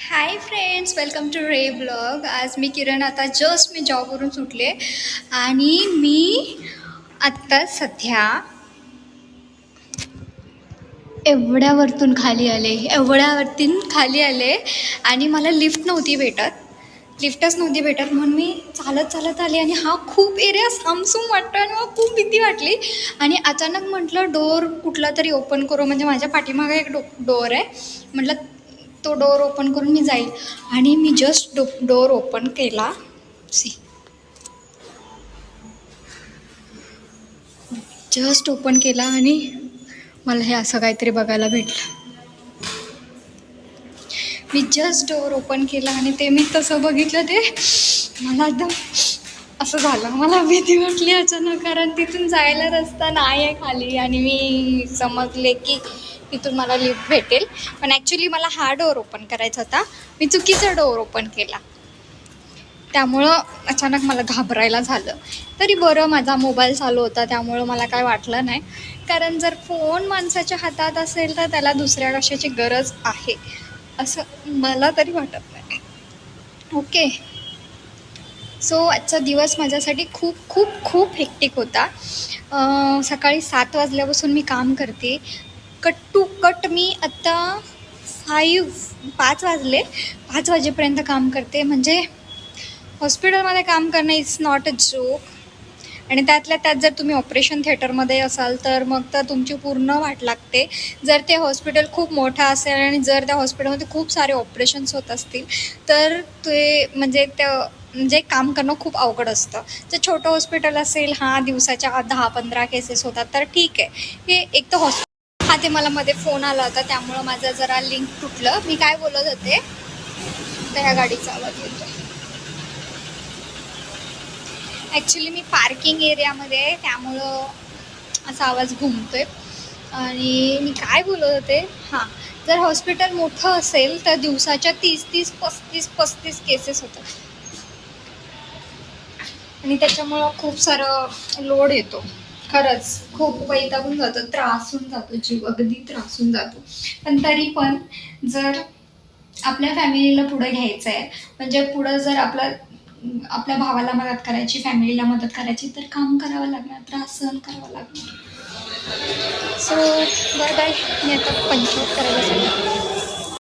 High friends welcome to रे blog आज मी किरण आता जस्ट मी जॉबवरून सुटले. आणि मी आत्ता सध्या एवढ्यावरतून खाली आले एवढ्यावरतून खाली आले. आणि मला लिफ्ट नव्हती भेटत. लिफ्टच नव्हती भेटत म्हणून मी चालत चालत आले आणि हा खूप एरिया सामसूम वाटतो आणि मला खूप भीती वाटली. आणि अचानक म्हटलं डोअर कुठला तरी ओपन करू. म्हणजे माझ्या पाठीमागे एक डो डोअर आहे. म्हटलं तो डोअर ओपन करून मी जाईल. आणि मी जस्ट डो डोअर ओपन केला. सी जस्ट ओपन केला आणि मला हे असं काहीतरी बघायला भेटलं. मी जस्ट डोअर ओपन केला आणि ते मी तसं बघितलं ते मला एकदम असं झालं. मला भीती वाटली अचानक कारण तिथून जायला रस्ता नाही आहे खाली. आणि मी समजले की तिथून मला लिफ्ट भेटेल. पण ॲक्च्युली मला हा डोअर ओपन करायचा होता. मी चुकीचा डोअर ओपन केला. त्यामुळं अचानक मला घाबरायला झालं. तरी बरं माझा मोबाईल चालू होता. त्यामुळं मला काय वाटलं नाही. कारण जर फोन माणसाच्या हातात असेल तर त्याला दुसऱ्या कशाची गरज आहे? असं मला तरी वाटत नाही. ओके सो आजचा दिवस माझ्यासाठी खूप खूप खूप हेक्टिक होता. सकाळी सात वाजल्यापासून मी काम करते. कट टू कट मी आत्ता फाईव्ह पाच वाजले. पाच वाजेपर्यंत काम करते. म्हणजे हॉस्पिटलमध्ये काम करणं इज नॉट अ जोक आणि त्यातल्या त्यात जर तुम्ही ऑपरेशन थिएटरमध्ये असाल तर मग तर तुमची पूर्ण वाट लागते. जर ते हॉस्पिटल खूप मोठं असेल आणि जर त्या हॉस्पिटलमध्ये खूप सारे ऑपरेशन्स होत असतील तर ते म्हणजे त्या म्हणजे काम करणं खूप अवघड असतं. जर छोटं हॉस्पिटल असेल हा दिवसाच्या दहा पंधरा केसेस होतात तर ठीक आहे. हे एक तर हॉस्पिटल हा ते मला मध्ये फोन आला होता त्यामुळं माझं जरा लिंक तुटलं. मी काय बोलत होते? तर ह्या गाडीचा आवाज येतो ॲक्च्युली मी पार्किंग एरियामध्ये आहे त्यामुळं असा आवाज घुमतोय. आणि मी काय बोलत होते? हां जर हॉस्पिटल मोठं असेल तर दिवसाच्या तीस तीस पस्तीस पस्तीस केसेस होतात. आणि त्याच्यामुळं खूप सारं लोड येतो. खरंच खूप वैतागून जातो त्रासून जातो जीव अगदी त्रासून जातो. पण तरी पण जर आपल्या फॅमिलीला पुढे घ्यायचं आहे म्हणजे पुढं जर आपला आपल्या भावाला मदत करायची फॅमिलीला मदत करायची तर काम करावं लागणार त्रास सहन करावा लागणार. सो बाय बाय मी आता पंचायत करायला सांगितलं